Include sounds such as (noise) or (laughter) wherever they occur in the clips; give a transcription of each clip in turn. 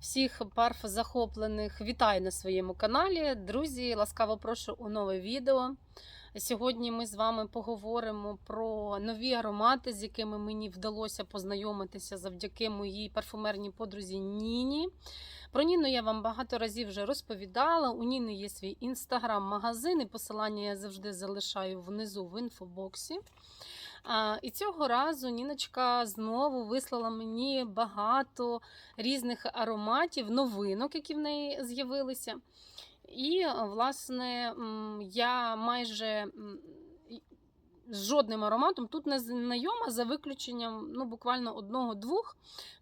Всіх парф захоплених вітаю на своєму каналі. Друзі, ласкаво прошу у нове відео. Сьогодні ми з вами поговоримо про нові аромати, з якими мені вдалося познайомитися завдяки моїй парфумерній подрузі Ніні. Про Ніну я вам багато разів вже розповідала. У Ніни є свій інстаграм-магазин, і посилання я завжди залишаю внизу в інфобоксі. І цього разу Ніночка знову вислала мені багато різних ароматів, новинок, які в неї з'явилися. І, власне, я майже з жодним ароматом тут не знайома за виключенням ну, буквально одного-двох,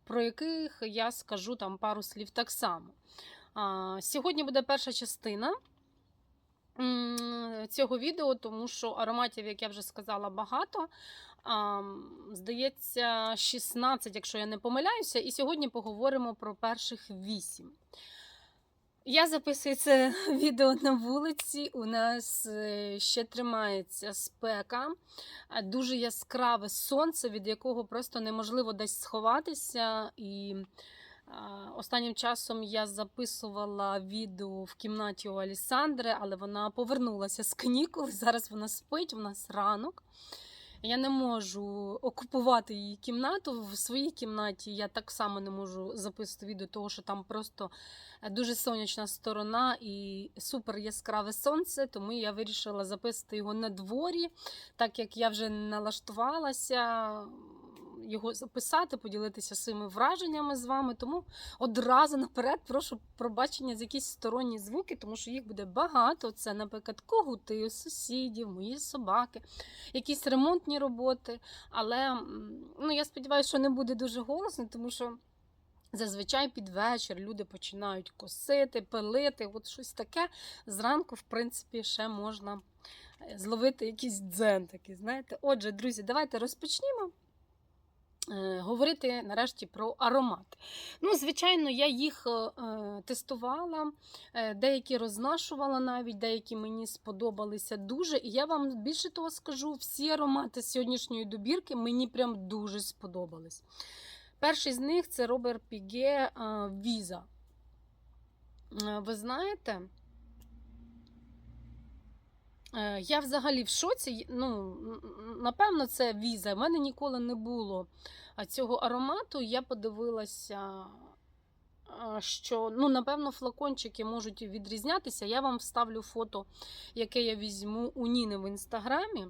про яких я скажу там пару слів так само. Сьогодні буде перша частина цього відео, тому що ароматів, як я вже сказала, багато. Здається, 16, якщо я не помиляюся, і сьогодні поговоримо про перших 8. Я записую це (laughs) відео на вулиці. У нас е, ще тримається спека, дуже яскраве сонце, від якого просто неможливо десь сховатися. І останнім часом я записувала відео в кімнаті у Алісандри, але вона повернулася з канікул. Зараз вона спить, у нас ранок. Я не можу окупувати її кімнату. В своїй кімнаті я так само не можу записувати відео, тому що там просто дуже сонячна сторона і супер яскраве сонце. Тому я вирішила записати його на дворі, так як я вже налаштувалася його записати, поділитися своїми враженнями з вами. Тому одразу наперед прошу пробачення за якісь сторонні звуки, тому що їх буде багато. Це, наприклад, когути сусідів, мої собаки, якісь ремонтні роботи. Але ну, я сподіваюся, що не буде дуже голосно, тому що. Зазвичай під вечір люди починають косити, пилити, от щось таке. Зранку, в принципі, ще можна е, зловити якийсь дзен такий, знаєте. Отже, друзі, давайте розпочнімо. Е, Говорити нарешті про аромати. Ну, звичайно, я їх е, е, тестувала, деякі рознашувала навіть, деякі мені сподобалися дуже. І я вам більше того скажу, всі аромати сьогоднішньої добірки мені прям дуже сподобались. Перший з них це Робер Піге Віза. Ви знаєте, я взагалі в шоці. Ну, напевно, це віза. У мене ніколи не було цього аромату. Я подивилася, що, ну, напевно, флакончики можуть відрізнятися. Я вам вставлю фото, яке я візьму у Ніни в інстаграмі.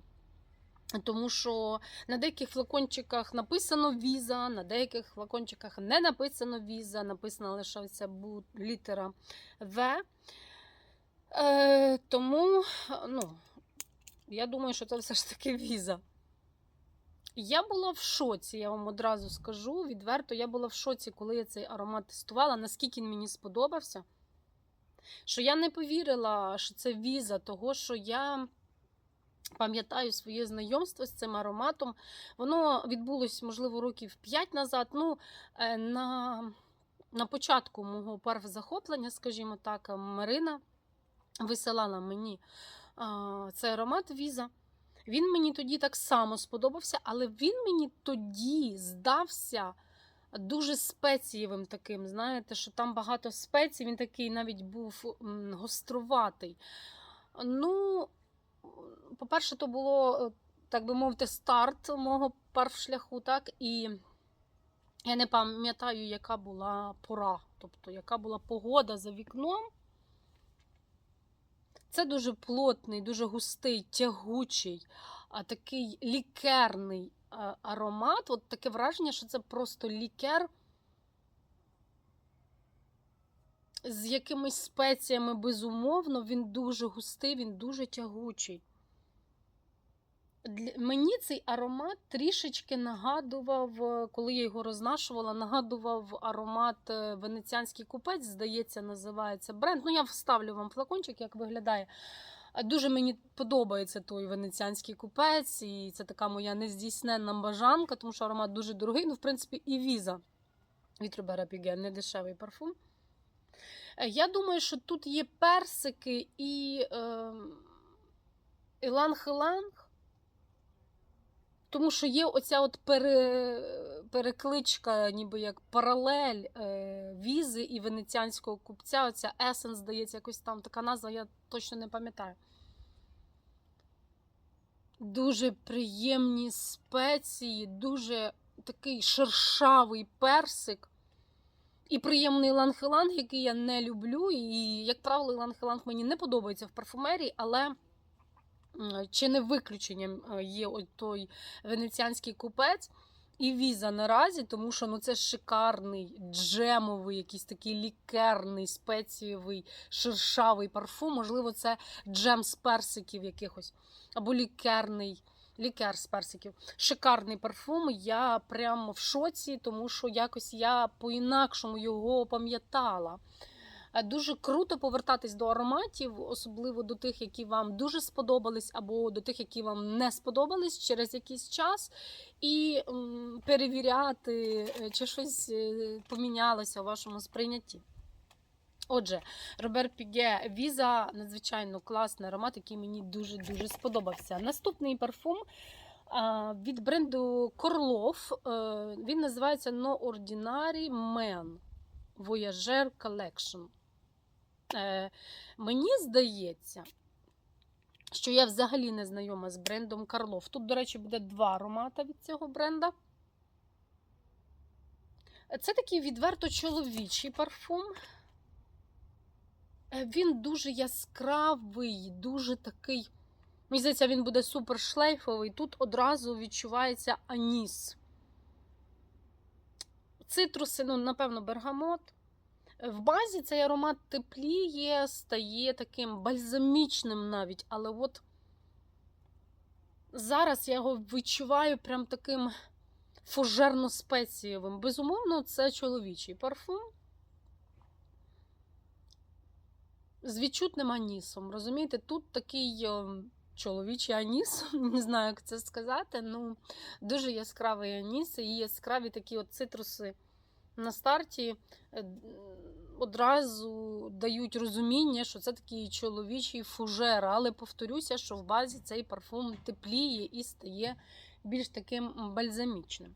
Тому що на деяких флакончиках написано віза, на деяких флакончиках не написано віза, написана лише бу- літера В. Е, тому, ну, я думаю, що це все ж таки віза. Я була в шоці, я вам одразу скажу відверто. Я була в шоці, коли я цей аромат тестувала, наскільки він мені сподобався. Що я не повірила, що це віза, того що я пам'ятаю своє знайомство з цим ароматом. Воно відбулось, можливо, років 5 назад. Ну, е, на, на початку мого захоплення, скажімо так, Марина висилала мені а, цей аромат віза. Він мені тоді так само сподобався, але він мені тоді здався дуже спецієвим таким. Знаєте, що там багато спецій, він такий навіть був м, гоструватий. Ну, по-перше, то було, е, так би мовити, старт мого парфшляху, так, і я не пам'ятаю, яка була пора, тобто, яка була погода за вікном. Це дуже плотний, дуже густий, тягучий, а такий лікерний аромат. От таке враження, що це просто лікер з якимись спеціями, безумовно, він дуже густий, він дуже тягучий. Мені цей аромат трішечки нагадував, е, коли я його рознашувала, нагадував аромат е, Венеціанський купець, здається, називається бренд. Ну, я вставлю вам флакончик, як виглядає. Е, Дуже мені подобається той венеціанський купець, і це така моя нездійсненна бажанка, тому що аромат дуже дорогий. Ну, в принципі, і віза від Робера Піге, не дешевий парфум. Я думаю, що тут є персики і е, іланг-іланг. Тому що є оця от пере, перекличка, ніби як паралель е, візи і венеціанського купця. Оця Essence, здається, якось там така назва, я точно не пам'ятаю. Дуже приємні спеції, дуже такий шершавий персик. І приємний ланг-ланг, який я не люблю. І, як правило, ланг-ланг мені не подобається в парфумерії, але чи не виключенням е, є той венеціанський купець і віза наразі, тому що ну, це шикарний, джемовий, якийсь такий лікерний, спецієвий, шершавий парфум. Можливо, це джем з персиків якихось, або лікерний. Лікер з персиків. Шикарний парфум. Я прямо в шоці, тому що якось я по-інакшому його пам'ятала. Е, Дуже круто повертатись до ароматів, особливо до тих, які вам дуже сподобались, або до тих, які вам не сподобались через якийсь час, і перевіряти, е, чи щось е, помінялося у вашому сприйнятті. Отже, Робер Піге Віза надзвичайно класний аромат, який мені дуже-дуже сподобався. Наступний парфум від бренду Корлов. Він називається No Ordinary Man Voyager Collection. Е, Мені здається, що я взагалі не знайома з брендом Карлов. Тут, до речі, буде два аромати від цього бренда. Це такий відверто чоловічий парфум. Е, Він дуже яскравий, дуже такий. Мені здається, він буде супер шлейфовий. Тут одразу відчувається аніс. Цитруси, ну, напевно, бергамот. В базі цей аромат тепліє, стає таким бальзамічним навіть, але от зараз я його відчуваю прям таким фужерно-спецієвим. Безумовно, це чоловічий парфум. З відчутним анісом. Розумієте, тут такий е, чоловічий аніс, (laughs) не знаю, як це сказати. Ну, дуже яскравий аніс і яскраві такі от цитруси на старті е, одразу дають розуміння, що це такий чоловічий фужер. Але повторюся, що в базі цей парфум тепліє і стає більш таким бальзамічним.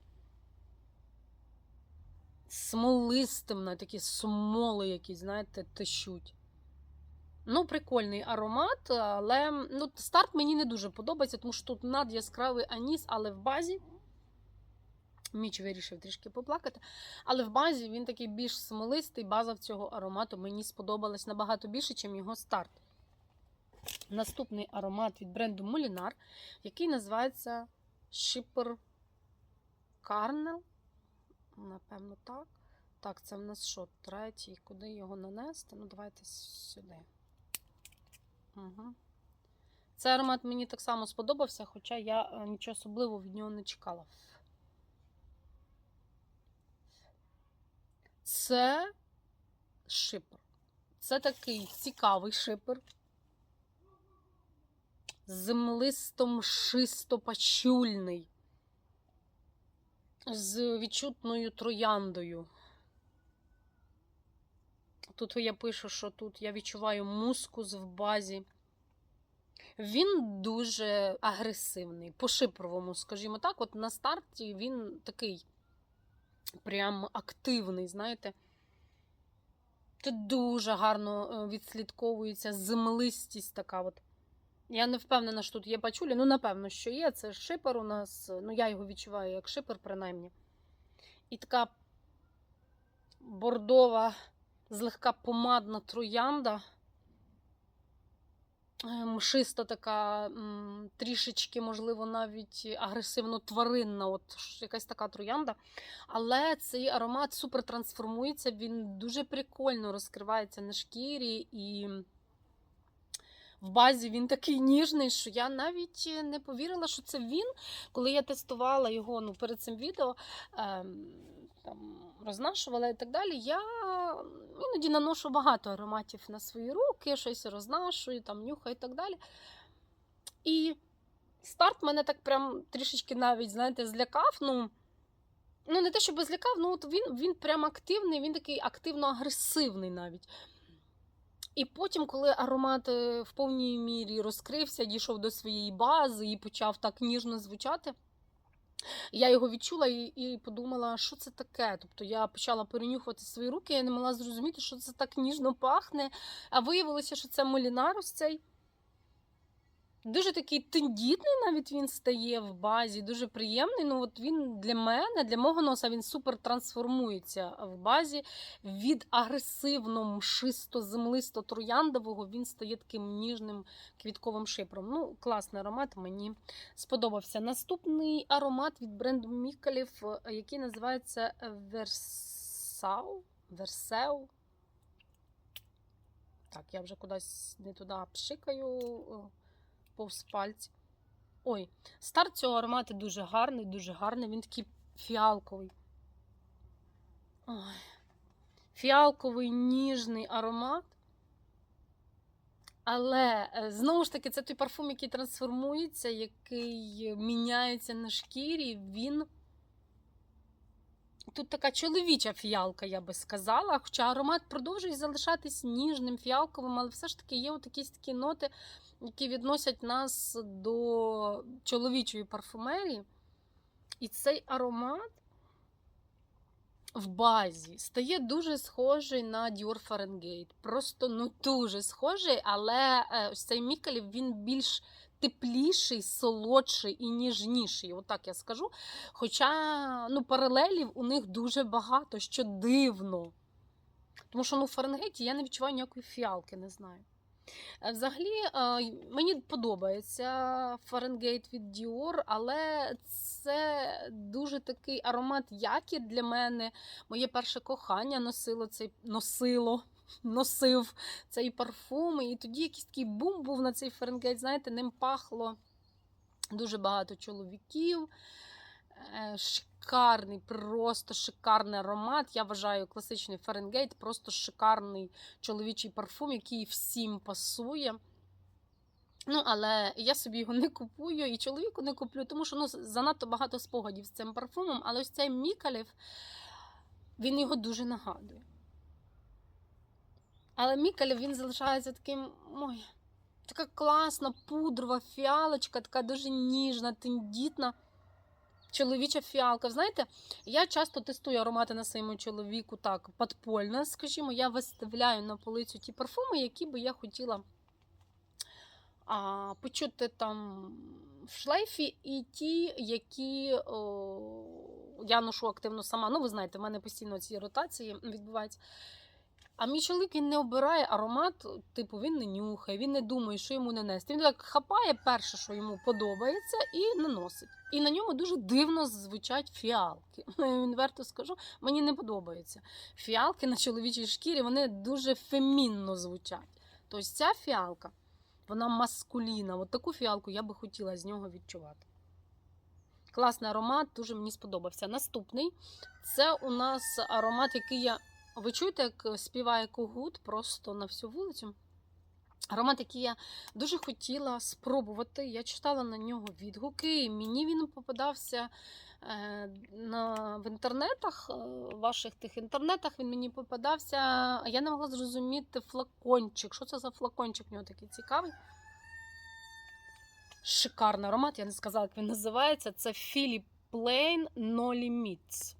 Смолистим, на такі смоли, які, знаєте, тещуть. Ну, прикольний аромат, але ну, старт мені не дуже подобається, тому що тут надяскравий аніс, але в базі. Міч вирішив трішки поплакати. Але в базі він такий більш смолистий. База в цього аромату мені сподобалась набагато більше, ніж його старт. Наступний аромат від бренду Molinar, який називається Shipper Carnel. Напевно, так. Так, це в нас що? Третій. Куди його нанести? Ну, давайте сюди. Угу. Цей аромат мені так само сподобався, хоча я е, нічого особливого від нього не чекала. Це шипер. Це такий цікавий шипер. Землисто шистопачульний. З відчутною трояндою. Тут я пишу, що тут я відчуваю мускус в базі. Він дуже агресивний, по шипровому, скажімо так. От на старті він такий прям активний, знаєте. Тут дуже гарно відслідковується землистість така. от. Я не впевнена, що тут є пачулі. Ну, напевно, що є. Це шипер у нас. Ну, я його відчуваю як шипер, принаймні. І така бордова, злегка помадна троянда. Мшиста така, трішечки, можливо, навіть агресивно-тваринна, от якась така троянда. Але цей аромат супер трансформується, він дуже прикольно розкривається на шкірі, і в базі він такий ніжний, що я навіть не повірила, що це він. Коли я тестувала його ну, перед цим відео, там, рознашувала і так далі, я іноді наношу багато ароматів на свої руки, щось рознашую, там, нюхаю і так далі. І старт мене так прям трішечки навіть, знаєте, злякав. Ну, ну не те, щоб злякав, ну от він він прям активний, він такий активно-агресивний навіть. І потім, коли аромат в повній мірі розкрився, дійшов до своєї бази і почав так ніжно звучати, Я його відчула і, і подумала, що це таке. Тобто я почала перенюхувати свої руки, я не могла зрозуміти, що це так ніжно пахне. А виявилося, що це молінар ось цей. Дуже такий тендітний навіть він стає в базі, дуже приємний. Ну от він для мене, для мого носа, він супер трансформується в базі. Від агресивно мшисто землисто трояндового він стає таким ніжним квітковим шипром. Ну, класний аромат, мені сподобався. Наступний аромат від бренду Мікалів, е, який називається Версау. Версеу. Так, я вже кудись не туди пшикаю е, повз пальці. Ой, старт цього аромату дуже гарний, дуже гарний. Він такий фіалковий. Ой. Фіалковий ніжний аромат. Але е, знову ж таки, це той парфум, який трансформується, який міняється на шкірі. Він. Тут така чоловіча фіалка, я би сказала. Хоча аромат продовжує залишатись ніжним, фіалковим, але все ж таки є якісь такі ноти, які відносять нас до чоловічої парфумерії. І цей аромат в базі стає дуже схожий на Dior Fahrenheit. Просто ну дуже схожий, але е, ось цей Мікалів він більш тепліший, солодший і ніжніший. Отак я скажу. Хоча ну, паралелів у них дуже багато, що дивно. Тому що ну, в Фаренгейті я не відчуваю ніякої фіалки, не знаю. Е, Взагалі, е, мені подобається Фаренгейт від Dior, але це дуже такий аромат якір для мене. Моє перше кохання носило цей носило. Носив цей парфум, і тоді якийсь такий бум був на цей Фаренгейт. Знаєте, ним пахло дуже багато чоловіків. Е, Шикарний, просто шикарний аромат. Я вважаю класичний Фаренгейт, просто шикарний чоловічий парфум, який всім пасує. Ну, але я собі його не купую і чоловіку не куплю, тому що ну, занадто багато спогадів з цим парфумом. Але ось цей Мікалів, він його дуже нагадує. Але Мікалів він залишається таким. Ой, така класна пудрова фіалочка, така дуже ніжна, тендітна. Чоловіча фіалка. Знаєте, я часто тестую аромати на своєму чоловіку так подпольно, скажімо, я виставляю на полицю ті парфуми, які би я хотіла а, почути там в шлейфі, і ті, які о, я ношу активно сама. Ну, ви знаєте, в мене постійно ці ротації відбуваються. А мій чоловік він не обирає аромат, типу, він не нюхає, він не думає, що йому не нести. Він так хапає перше, що йому подобається, і наносить. І на ньому дуже дивно звучать фіалки. (laughs) Він верто скажу, мені не подобається. Фіалки на чоловічій шкірі вони дуже фемінно звучать. Тобто ця фіалка, вона маскуліна. От таку фіалку я би хотіла з нього відчувати. Класний аромат, дуже мені сподобався. Наступний це у нас аромат, який я. Ви чуєте, як співає когут просто на всю вулицю? Аромат, який я дуже хотіла спробувати. Я читала на нього відгуки, і мені він попадався е, на, в інтернетах, е, в ваших тих інтернетах він мені попадався. Я не могла зрозуміти флакончик. Що це за флакончик? У нього такий цікавий. Шикарний аромат, я не сказала, як він називається. Це Philip Plain No Limits.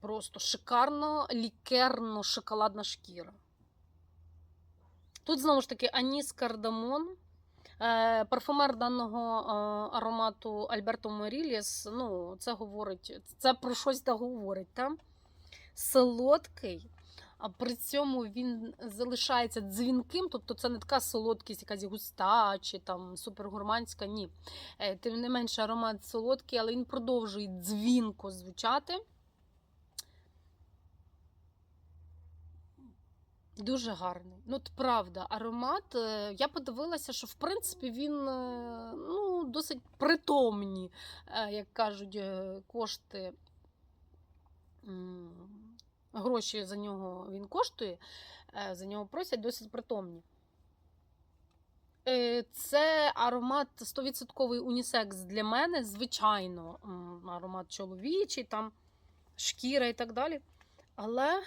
Просто шикарно лікерно шоколадна шкіра. Тут, знову ж таки, аніс кардамон. Е, Парфумер даного е, аромату Альберто Моріліс, ну, це говорить, це про щось да говорить. Та? Солодкий, а при цьому він залишається дзвінким, тобто це не така солодкість, якась густа чи там супергурманська, ні. Е, Тим не менше, аромат солодкий, але він продовжує дзвінко звучати. Дуже гарний. Ну, от правда, аромат. е, Я подивилася, що в принципі він е, ну, досить притомні, е, як кажуть, кошти. Гроші за нього він коштує, за нього просять досить притомні. Це аромат 100% унісекс для мене, звичайно, аромат чоловічий, там шкіра і так далі. Але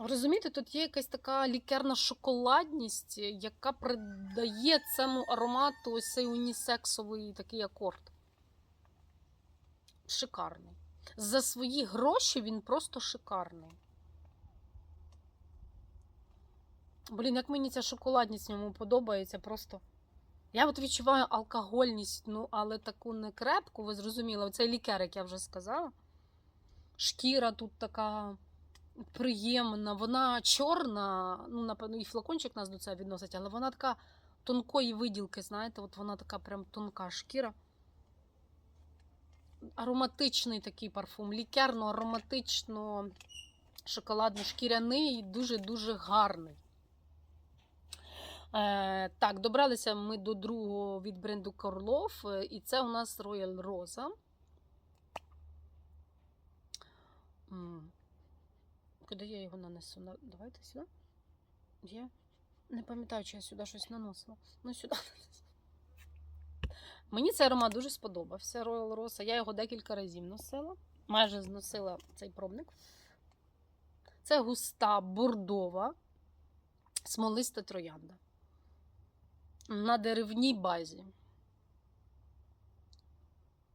Розумієте, тут є якась така лікерна шоколадність, яка придає цьому аромату ось цей унісексовий такий акорд. Шикарний. За свої гроші він просто шикарний. Блін, як мені ця шоколадність в ньому подобається, просто. Я от відчуваю алкогольність, ну, але таку не крепку, ви зрозуміли, оцей лікер, як я вже сказала. Шкіра тут така приємна, вона чорна, ну, напевно, і флакончик нас до цього відносить, але вона така тонкої виділки, знаєте, от вона така прям тонка шкіра. Ароматичний такий парфум, лікерно-ароматично шоколадно-шкіряний, дуже-дуже гарний. Е, так, добралися ми до другого від бренду Корлов, е, і це у нас Royal Rosa. Куди я його нанесу? Давайте сюди. Є? Не пам'ятаю, чи я сюди щось наносила. Ну, сюди. Мені цей аромат дуже сподобався. Royal Rosa. Я його декілька разів носила. Майже зносила цей пробник. Це густа бордова, смолиста троянда. На деревній базі.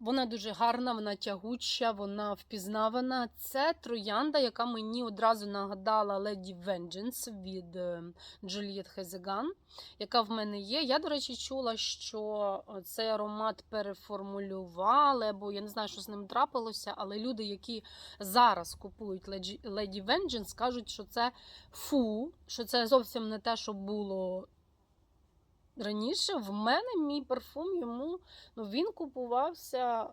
Вона дуже гарна, вона тягуча, вона впізнавана. Це троянда, яка мені одразу нагадала Lady Vengeance від е, Juliet Hezegan, яка в мене є. Я, до речі, чула, що цей аромат переформулювали, або я не знаю, що з ним трапилося, але люди, які зараз купують Lady Vengeance, кажуть, що це фу, що це зовсім не те, що було раніше. В мене мій парфум йому ну, він купувався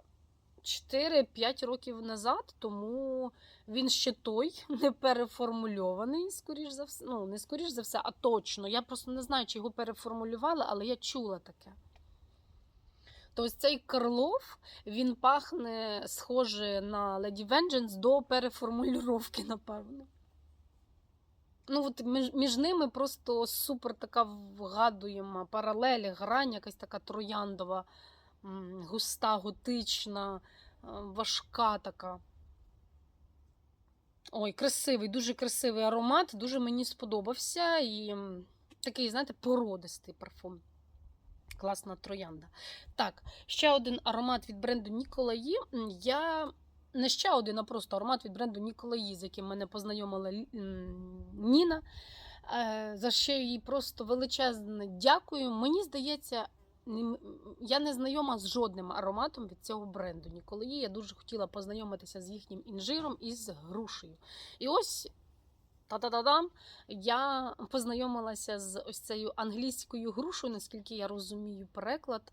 4-5 років назад, тому він ще той (laughs) не переформульований, скоріш за все. Ну, не скоріш за все, а точно. Я просто не знаю, чи його переформулювали, але я чула таке. То ось цей Карлов, він пахне схоже на Lady Vengeance до переформулювання, напевно. Ну, от між, між ними просто супер така вгадуєма паралель, грань, якась така трояндова, густа, готична, е, важка така. Ой, красивий, дуже красивий аромат, дуже мені сподобався. І такий, знаєте, породистий парфум. Класна троянда. Так, ще один аромат від бренду Ніколаї. Я не ще один, а просто аромат від бренду Ніколаї, з яким мене познайомила Ніна. Е, За що їй просто величезне дякую. Мені здається, я не знайома з жодним ароматом від цього бренду Ніколаї. Я дуже хотіла познайомитися з їхнім інжиром і з грушею. І ось. Та-та-та-дам! Я познайомилася з ось цією англійською грушою, наскільки я розумію, переклад.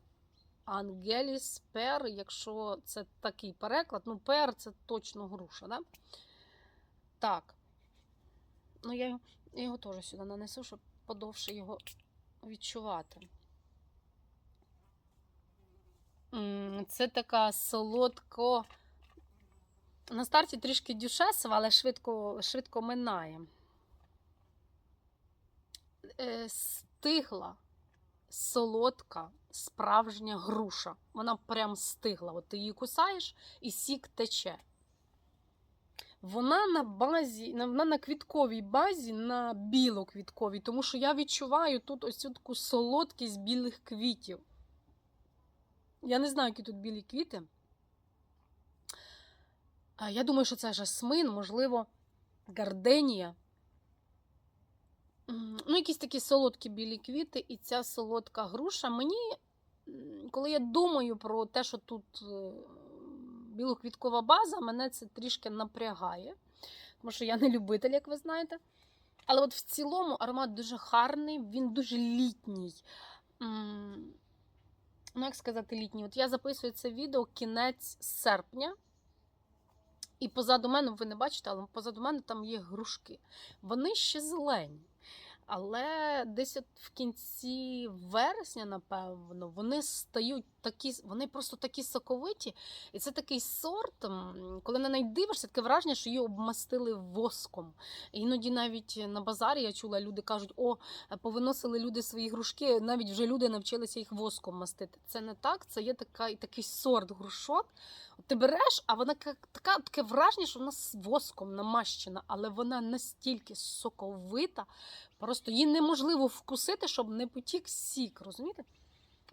Ангеліс пер, якщо це такий переклад, ну пер це точно груша, да? Так. Ну, я, його- я його теж сюди нанесу, щоб подовше його відчувати. Це така солодко. На старті трішки дюшесова, але швидко, швидко минає. Е, Стигла, солодка, справжня груша. Вона прям стигла. От ти її кусаєш і сік тече. Вона на базі, вона на квітковій базі, на білоквітковій, тому що я відчуваю тут ось таку солодкість білих квітів. Я не знаю, які тут білі квіти. Я думаю, що це жасмин, можливо, гарденія. Ну, якісь такі солодкі білі квіти, і ця солодка груша. Мені, коли я думаю про те, що тут е, білоквіткова база, мене це трішки напрягає, тому що я не любитель, як ви знаєте. Але от в цілому аромат дуже гарний, він дуже літній. Ну, як сказати, літній? От я записую це відео кінець серпня. І позаду мене, ви не бачите, але позаду мене там є грушки. Вони ще зелені. Але десь от в кінці вересня, напевно, вони стають такі, вони просто такі соковиті. І це такий сорт, коли на неї дивишся, таке враження, що її обмастили воском. Іноді навіть на базарі я чула, люди кажуть, о, повиносили люди свої грушки, навіть вже люди навчилися їх воском мастити. Це не так, це є така, такий сорт грушок. Ти береш, а вона ка- така, таке враження, що вона з воском намащена, але вона настільки соковита, просто її неможливо вкусити, щоб не потік сік, розумієте?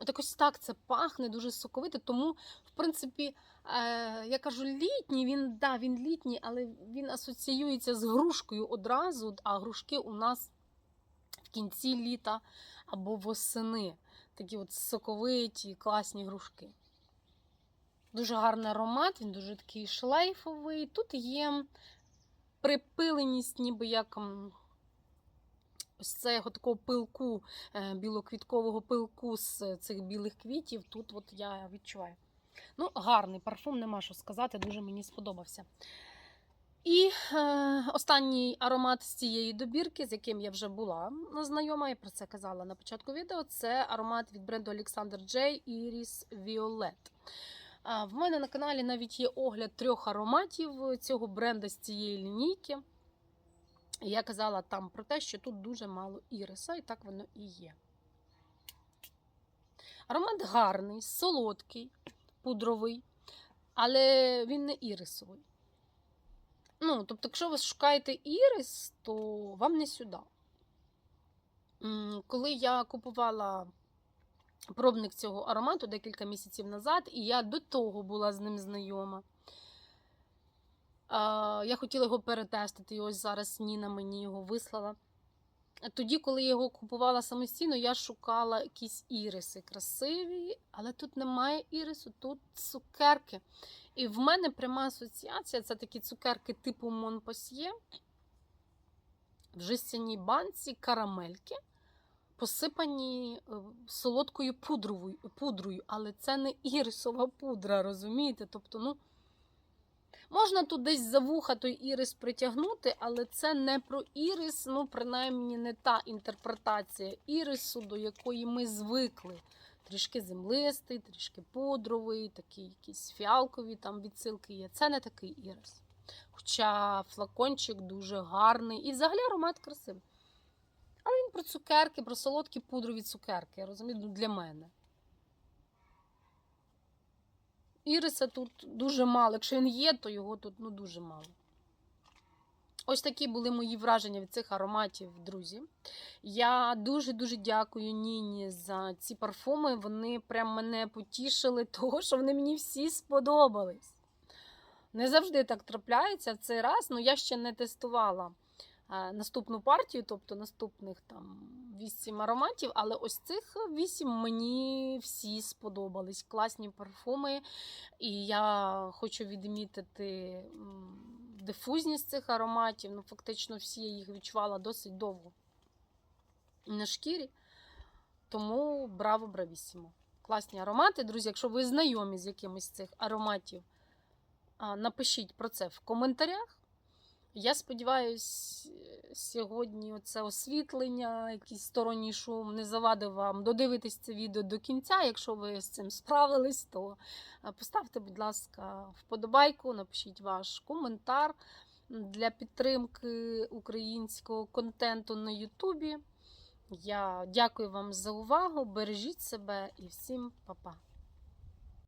От якось так це пахне, дуже соковите. Тому, в принципі, е, я кажу, літній, він, да, він літній, але він асоціюється з грушкою одразу, а грушки у нас в кінці літа або восени. Такі от соковиті, класні грушки. Дуже гарний аромат, він дуже такий шлейфовий. Тут є припиленість, ніби як ось цього такого пилку, е, білоквіткового пилку з цих білих квітів. Тут от я відчуваю. Ну, гарний парфум, нема що сказати, дуже мені сподобався. І е, останній аромат з цієї добірки, з яким я вже була знайома, я про це казала на початку відео, це аромат від бренду Alexander J Iris Violet. В мене на каналі навіть є огляд трьох ароматів цього бренда з цієї лінійки. Я казала там про те, що тут дуже мало іриса, і так воно і є. Аромат гарний, солодкий, пудровий, але він не ірисовий. Ну, тобто, якщо ви шукаєте ірис, то вам не сюди. Коли я купувала пробник цього аромату декілька місяців назад, і я до того була з ним знайома. Я хотіла його перетестити, і ось зараз Ніна мені його вислала. Тоді, коли я його купувала самостійно, я шукала якісь іриси красиві, але тут немає ірису, тут цукерки. І в мене пряма асоціація це такі цукерки типу Монпасьє в жестяній банці карамельки, посипані е, солодкою пудровою, пудрою, але це не ірисова пудра, розумієте? Тобто, ну, можна тут десь за вуха той ірис притягнути, але це не про ірис, ну, принаймні, не та інтерпретація ірису, до якої ми звикли. Трішки землистий, трішки пудровий, такий якісь фіалкові там відсилки є. Це не такий ірис. Хоча флакончик дуже гарний і взагалі аромат красивий. Але він про цукерки, про солодкі пудрові цукерки, розумієте, ну, для мене. Іриса тут дуже мало. Якщо він є, то його тут ну, дуже мало. Ось такі були мої враження від цих ароматів, друзі. Я дуже-дуже дякую Ніні за ці парфуми. Вони прям мене потішили, (laughs) того, що вони мені всі сподобались. Не завжди так трапляється в цей раз, але я ще не тестувала е, наступну партію, тобто наступних там вісім ароматів. Але ось цих вісім мені всі сподобались. Класні парфуми. І я хочу відмітити дифузність цих ароматів. Ну, фактично, всі я їх відчувала досить довго на шкірі. Тому браво, бравісімо. Класні аромати. Друзі, якщо ви знайомі з якимось з цих ароматів, напишіть про це в коментарях. Я сподіваюся, сьогодні це освітлення, якийсь сторонній шум не завадив вам додивитись це відео до кінця. Якщо ви з цим справились, то е, поставте, будь ласка, вподобайку, напишіть ваш коментар для підтримки українського контенту на Ютубі. Я дякую вам за увагу. Бережіть себе і всім па-па.